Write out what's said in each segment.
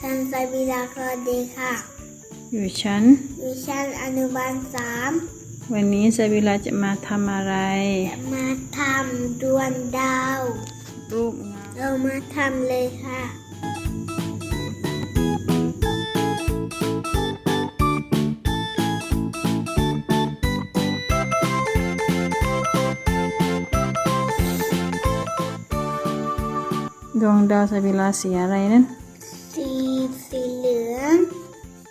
ทันไซบีลาคอดีค่ะ อยู่ชั้นวิชันอนุบาลสามวันนี้ซาบิลาจะมาทำอะไร จะมาทำดวงดาว รูปงานเรามาทำเลยค่ะดวงดาวซาบิลาสีอะไรนั่นสีสีเหลือง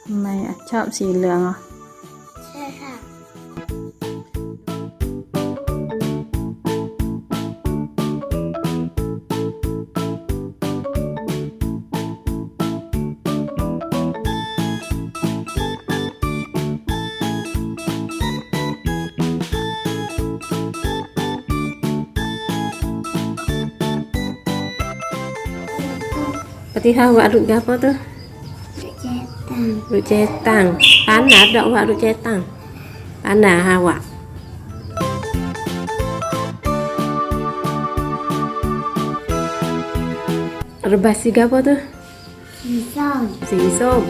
ทำไมอะชอบสีเหลืองอะใช่ค่ะ Berarti awak duk gapo tu? Cetan. Duk cetang. Panas dak awak duk cetang? Panas awak. Rebas si gapo tu? สีส้ม Si som.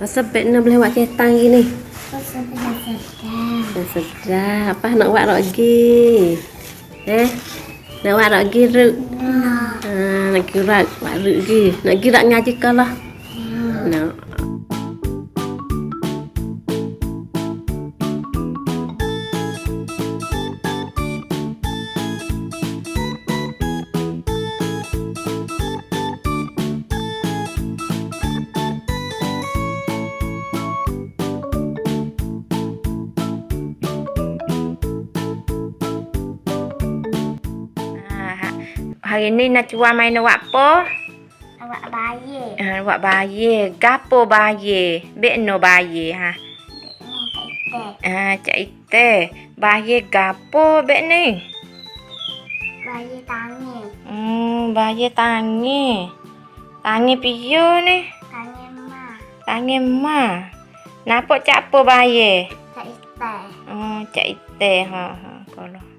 Rasa pek nak boleh awak cetang gini. ก็จะเป็นสัตว์ Dah sedap. Apa nak awak lagi? Eh? Nak awak lagi ruk. Ha, nak kira awak ruk lagi. Nak kira ngaji kalah. Hari ni nak cuba main awak apa? awak bayi Ha, awak bayi. Gapo bayi? Bek no bayi ha. ini Ha, cak ite. Bayi gapo bek ni? bayi tangi Hmm, bayi tangi. Tangi piyo ni? tangi ma Tangi ma. Napa cak apa bayi? tak ite Oh, cak ite ha ha. Kalau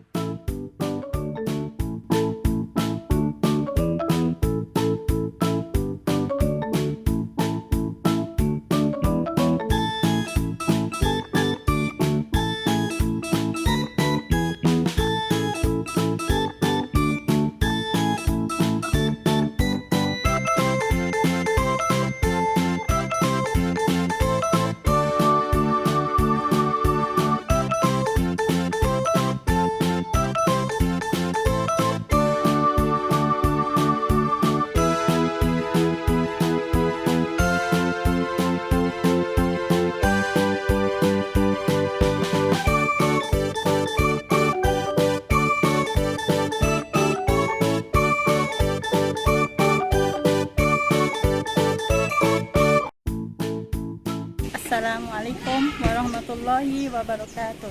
Assalamualaikum warahmatullahi wabarakatuh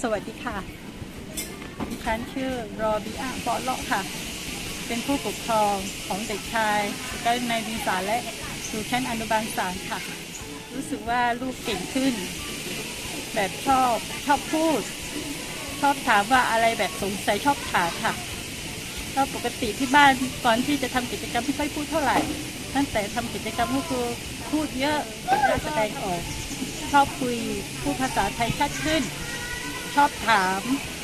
สวัสดีค่ะ ดิฉันชื่อรอบิอาเปาะเลาะค่ะ เป็นผู้ปกครองของเด็กชายก็ในวิสาและอยู่ชั้นอนุบาลสามค่ะ รู้สึกว่าลูกเก่งขึ้น แบบชอบชอบพูด ชอบถามว่าอะไรแบบสงสัยชอบถามค่ะก็ปกติที่บ้านก่อนที่จะทำกิจกรรมไม่ค่อยพูดเท่าไหร่ ตั้งแต่ทำกิจกรรมก็คือ พูดเยอะน่าแสดงออก ชอบคุยพูดภาษาไทยชัดขึ้น ชอบถาม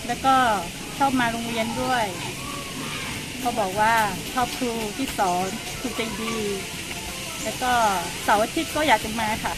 แล้วก็ชอบมาโรงเรียนด้วยเขาบอกว่าชอบครูที่สอนครูใจดี แล้วก็เสาร์อาทิตย์ก็อยากจะมาค่ะ